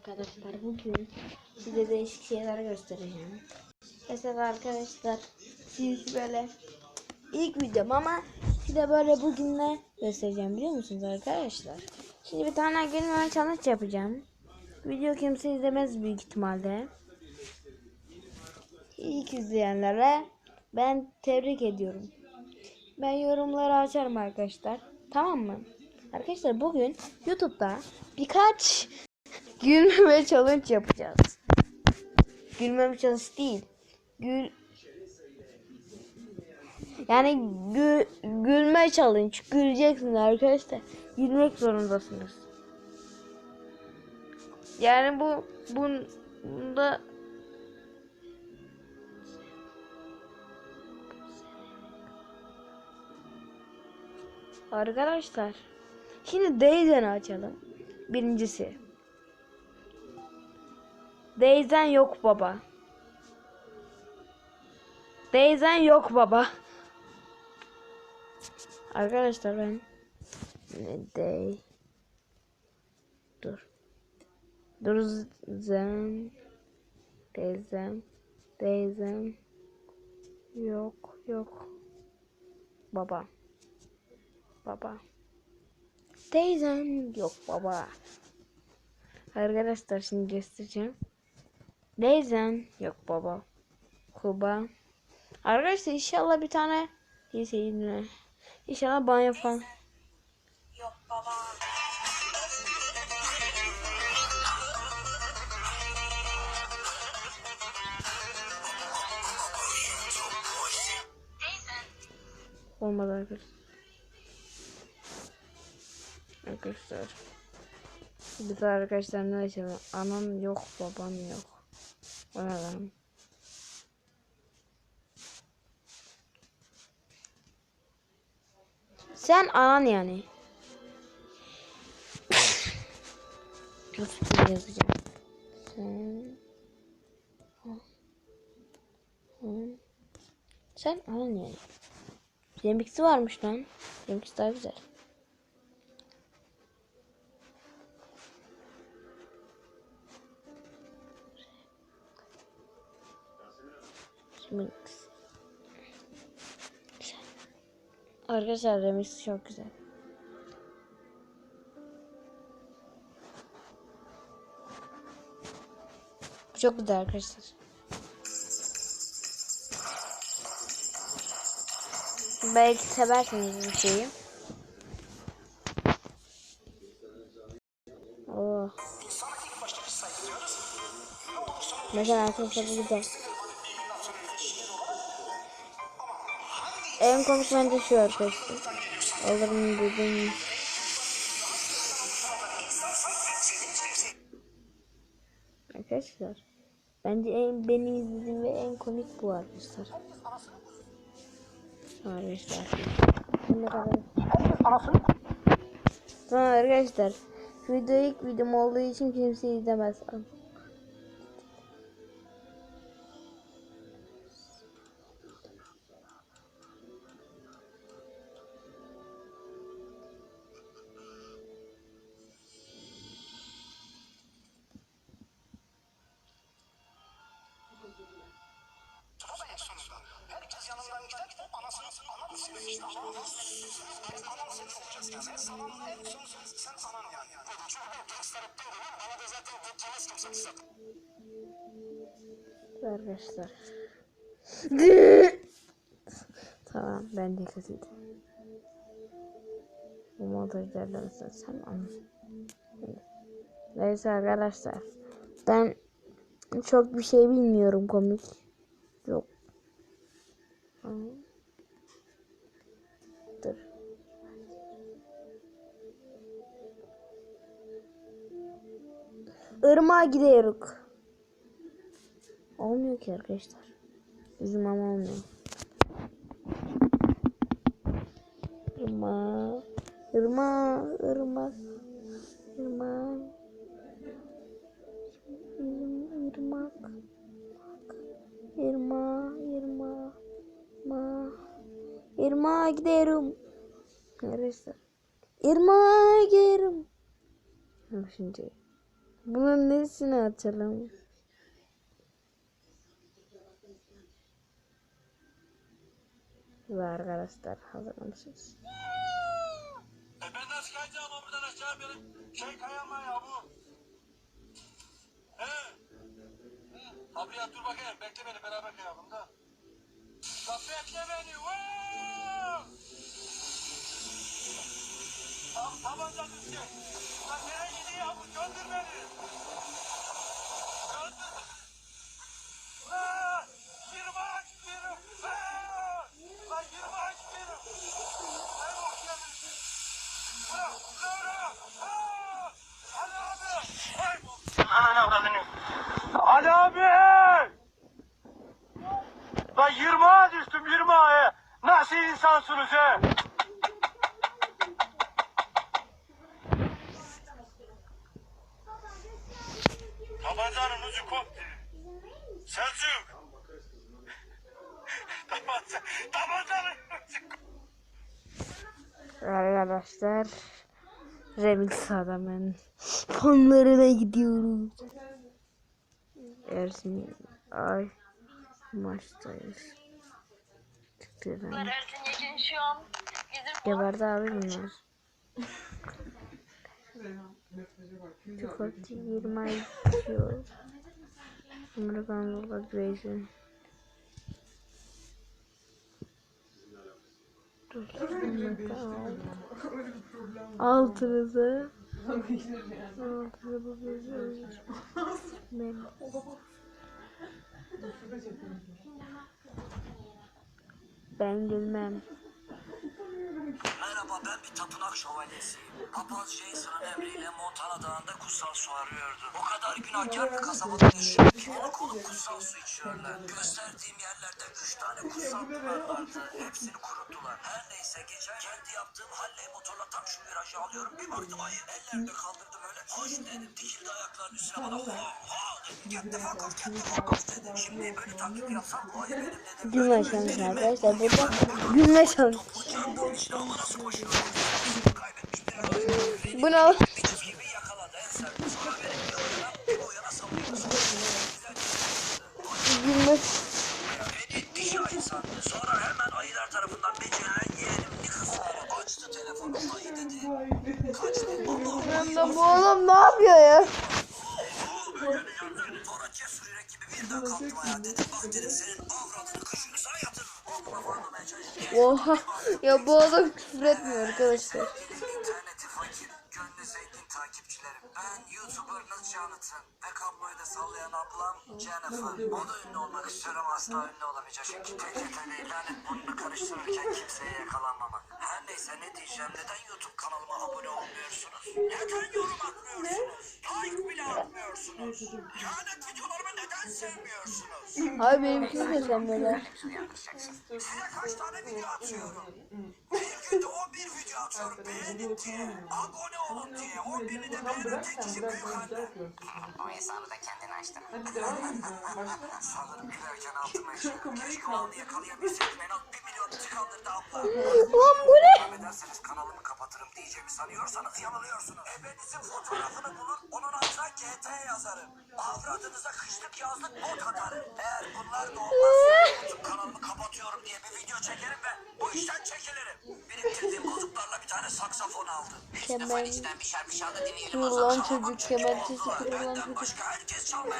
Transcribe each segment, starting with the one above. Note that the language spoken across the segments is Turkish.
arkadaşlar. Bugün size değişik şeyler göstereceğim. Mesela arkadaşlar siz böyle ilk videom ama size böyle bugün ne göstereceğim biliyor musunuz arkadaşlar? Şimdi bir tane gülmeme challenge yapacağım. Video kimse izlemez büyük ihtimalle. İlk izleyenlere ben tebrik ediyorum. Ben yorumları açarım arkadaşlar. Tamam mı? Arkadaşlar bugün YouTube'da birkaç gülmeme challenge yapacağız. Gülmeme challenge değil. Gül yani gü, gülme challenge. Güleceksiniz arkadaşlar. Gülmek zorundasınız. Yani bu bun, bunda Arkadaşlar şimdi Dayzen'i açalım. Birincisi. Dayzen yok baba. Dayzen yok baba. Arkadaşlar ben Day Dur. Dur zen Dayzen Dayzen Yok yok Baba Baba Teyzem yok baba. Arkadaşlar şimdi göstereceğim. Teyzem yok baba. Kuba. Arkadaşlar inşallah bir tane neyse yine. İnşallah banyo falan. Yok baba. Olmadı arkadaşlar. Arkadaşlar. Biz arkadaşlar ne açalım? Anam yok, babam yok. Lan? Sen anan yani. Nasıl yazacağım? Sen Sen anan yani. Remix'i varmış lan. Remix daha güzel. Remix. Güzel. Arkadaşlar remix çok güzel. Çok güzel arkadaşlar. Belki seversiniz bu şeyi. Oh. Mesela arkadaşlar bu güzel. En komik bence şu arkadaşlar. Alırım dedim. Arkadaşlar. Bence en beni izlediğim ve en komik bu arkadaşlar. Arkadaşlar. Kadar... Tamam arkadaşlar. Video ilk videom olduğu için kimse izlemez. Anan anan senin olacağız yani. Sen anan en son sen, sen anan yani. Çünkü ben gençler hep böyle lan. Bana da zaten geçemez kimse zaten. Arkadaşlar. tamam ben de kızıydım. Bu montajlardan sen sen anla. Neyse arkadaşlar. Ben çok bir şey bilmiyorum komik. Yok. Ama- Irmağa gidiyoruz. Olmuyor ki arkadaşlar. Bizim ama olmuyor. Irma, Irma, Irma, Irma, Irmak, Irma, Irma, Ma, Irma giderim. Arkadaşlar. Irma giderim. Şimdi Bunun nesini açalım? Ve arkadaşlar hazır mısınız? E ben nasıl kayacağım ama aşağı benim şey kayama ya bu. He. Abi ya dur bakayım bekle beni beraber kayalım da. Lan bekle beni. Vaa! Tam tabanca düştü. Lan nereye gidiyor bu göndür beni. Göndür. Lan 20 aç benim. Lan Lan 20 aç. Ay bok yemin. Bırak, bırak, bırak. Ali abi. Bok. Ananı avradını. Ali abi. Lan 20'a düştüm 20'a. Nasıl insansınız he? Arkadaşlar remix adamın fonlarına gidiyoruz. Ersin ay maçtayız. Çıktı bizim Geberdi abi bunlar. Tıklatı 20 ay bitiyor. Amerikan Lokat Bey'sin. Altınızı Altınızı bakıyorsunuz. Ben Ben gülmem. Merhaba ben bir tapınak şövalyesiyim. Papaz Jason'ın emriyle Montana Dağı'nda kutsal su arıyordu. O kadar günahkar bir kasabada yaşıyor ki onu konup kutsal su içiyorlar. Gösterdiğim yerlerde üç tane kutsal pınar vardı. Hepsini kuruttular. Her neyse geçen kendi yaptığım Halley motorla tam şu virajı alıyorum. Bir baktım ayı ellerimde kaldırdım öyle. Hoş dedim dikildi ayaklarının üstüne bana. Ha ha dedi. Kendi fakat kendi fakat dedim. Şimdi böyle taklit yapsam bu ayı benim dedim. Gülme şansı arkadaşlar. Burada gülme şansı. Bu ne? sertli sonra hemen ayılar tarafından becerilen yeğenim Nicholas'lara açtı telefonu. Ayı dedi. Kaçtı. Allah'ım bu oğlum ne yapıyor ya? Sonra cesur yürek gibi birden kalktım ayağa. Dedim bak dedim senin avradını kış yükseğe yatırırım. Çalıştım. Oha. Ya bu adam küfür etmiyor arkadaşlar. Ben YouTuber Nız Jonathan ve kabloyu da sallayan ablam Jennifer. O da ünlü olmak istiyorum asla ünlü olamayacak. Çünkü tek lanet burnunu karıştırırken kimseye yakalanmamak. Her neyse ne diyeceğim neden YouTube kanalıma abone olmuyorsunuz? Neden yorum atmıyorsunuz? Like bile atmıyorsunuz? Lanet videolarımı neden sevmiyorsunuz? Abi benimkini de sevmiyorlar. Size kaç tane video atıyorum? Bir günde 11 video atıyorum beğenin diye. Abone olun diye. 11'ini de beğenen tek kişi büyük anne. o hesabı da kendin açtın. Sanırım gülerken altıma işledim. Keşke o anı yakalayabilseydim. En az 1 milyon tıkandırdı abla. Lan bu ne? Devam ederseniz kanalımı kapatırım diyeceğimi sanıyorsanız yanılıyorsunuz. Ebenizin fotoğrafını GT yazarım. Avradınıza kışlık yazlık bot atarım. Eğer bunlar da olmazsa YouTube kanalımı kapatıyorum diye bir video çekerim Kemal. Kırılan çocuk Kemal kırılan Benden çocuk.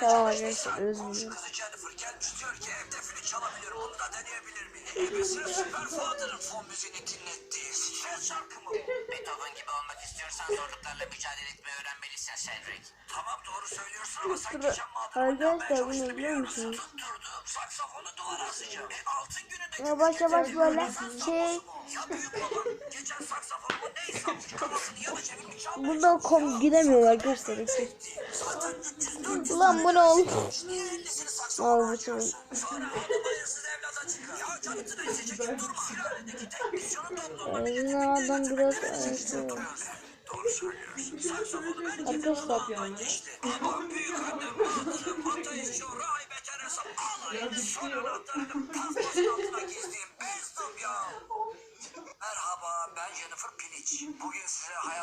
Tamam arkadaşlar, özür dilerim. Süper Father'ın fon müziğini dinlettiği stres şarkı mı? Beethoven gibi olmak istiyorsan zorluklarla mücadele etmeyi öğrenmelisin Cedric. Tamam doğru söylüyorsun ama sen Sıra- geçen mağdurumdan Arkadaşlar, ben bunu çalıştım biliyor musun? musunuz? Tutturdu. Saksafonu duvara asacağım. E altın gününde Yavaş yavaş böyle şey Ya büyük babam geçen saksafonumu neyse almış kafasını yana çevirmiş çalmaya Buradan kom gidemiyor arkadaşlar. Zaten 304 Ulan bu ne oldu? Niye 50'sini Al saksafona bu açıyorsun? Sonra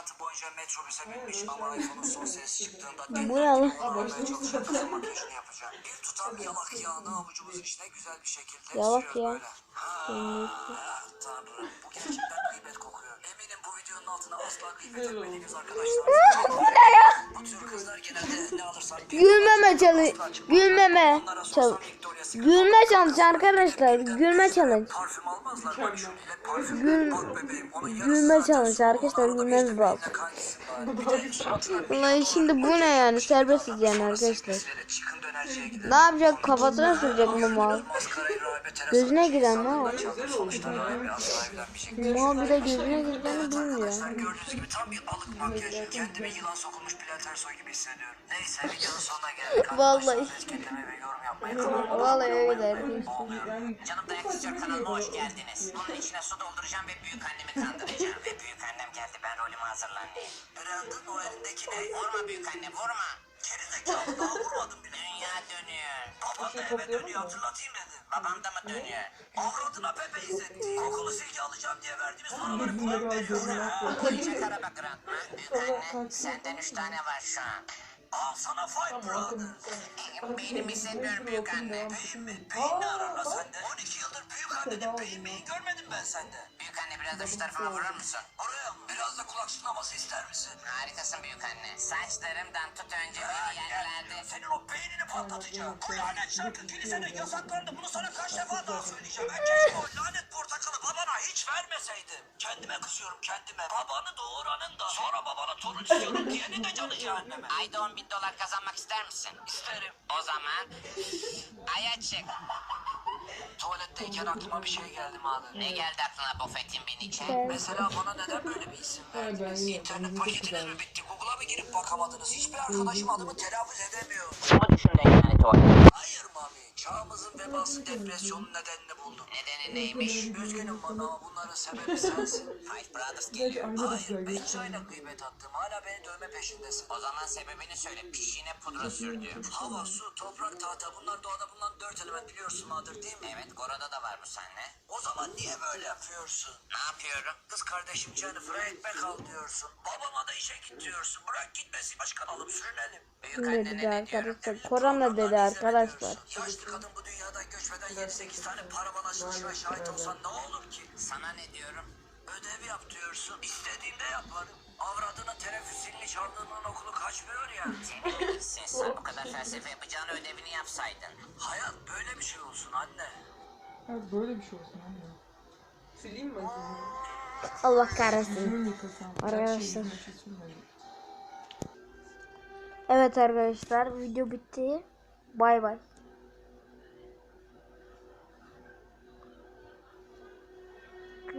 hayatı boyunca metrobüse binmiş ama iPhone'un son ses çıktığında Bu deli ne lan? gibi kullanmaya çalışan kızın makyajını yapacak. Bir tutam yalak yağını avucumuzun içine güzel bir şekilde Yalak ya. böyle. Ha, tanrım. Bu gerçekten gıybet kokuyor. Eminim bu videonun altına asla gıybet etmediğiniz arkadaşlar. Bu ne alırsa Gülmeme çalış. Gülmeme çalış. Gülme challenge arkadaşlar. Gülme bak parfüm. Gül- Bak gülme zaten arkadaşlar, bir. Bir suratına bir Vallahi şimdi bu ne yani serbest yani arkadaşlar. Ne yapacak kafasına sürecek bu mal. Gözüne giren ne asla evlenmeyecek. Mal bir de gözüne gireceğini Evet bilmiyor. arkadaşlar gördüğünüz gibi tam bir alık makyajı. Kendimi yılan sokulmuş Bülent Ersoy gibi hissediyorum. Neyse videonun sonuna geldik. Vallahi. Etiketleme ve yorum yapmayı kanalıma Vallahi öyle. Canım dayak istiyor kanalıma hoş geldiniz. Bunun içine su dolduracağım ve büyük annemi kandıracağım. ve büyük annem geldi ben rolümü hazırlanayım. Brandon o elindeki ne? Vurma büyük anne vurma. Gerizekalı daha vurmadım bile. Dünya dönüyor. Baban da eve dönüyor hatırlatayım dedim. Babam da mı dönüyor? Avradına Pepe izletti. Kokulu silgi alacağım diye verdiğimiz paraları kulağım veriyor ya. Koyacak araba grantma. Büyük anne senden üç tane var şu an. Al sana Five Brothers. Beynimi hissetmiyorum büyük anne. Beyin mi? Beyin ne arar la sende? 12 yıldır büyük annenin beyin meyin görmedim ben sende. Büyük anne biraz da şu tarafıma vurur musun? Oraya mı? Biraz da kulak çınlaması ister misin? Harikasın büyük anne. Saçlarımdan tut önce patlatacağım. Bu lanet şarkı kilisede yasaklandı. Bunu sana kaç defa daha söyleyeceğim. Ben keşke o lanet portakalı babana hiç vermeseydim. Kendime kızıyorum kendime. Babanı doğuranın da sonra babana torun istiyorum de canı cehenneme. Ayda 10 bin dolar kazanmak ister misin? İsterim. O zaman aya çık. Tuvaletteyken aklıma bir şey geldi madem. Ne geldi aklına Buffett'in binici? Mesela bana neden böyle bir isim verdiniz? İnternet paketiniz mi bitti? Mı girip bakamadınız? Hiçbir arkadaşım adımı telaffuz edemiyor. Şunu düşündün yani tuvalet. Hayır mami. Çağımızın vebası depresyonun nedenini buldum. Nedeni neymiş? Üzgünüm bana ama bunların sebebi sensin. Five Brothers geliyor. Hayır, beş çayla gıybet attım. Hala beni dövme peşindesin. O zaman sebebini söyle. Pişiğine pudra sürdü. Hava, su, toprak, tahta bunlar doğada bulunan dört element biliyorsun Nadir değil mi? Evet Gora'da da var bu sahne. O zaman niye böyle yapıyorsun? Ne yapıyorum? Kız kardeşim Jennifer'a ekmek al diyorsun. Babama da işe git diyorsun. Bırak gitmesin başkan alıp sürünelim. Büyük Ne annene dedi ne diyorum? arkadaşlar? Korona dedi arkadaşlar. Yaşlı kadın bu dünyadan göçmeden 7-8 tane paravan açılışına şahit olsan ne olur ki? Sana ne diyorum? Ödev yap diyorsun. İstediğimde yaparım. Avradına teneffüs zilini çaldığının okulu kaçmıyor ya. Senin bilirsin sen bu kadar felsefe yapacağını ödevini yapsaydın. Hayat böyle bir şey olsun anne. Evet böyle bir şey olsun anne. Sileyim mi acaba? Allah kahretsin. Arkadaşlar. Şey, şey sürmedim. Evet arkadaşlar video bitti. Bay bay.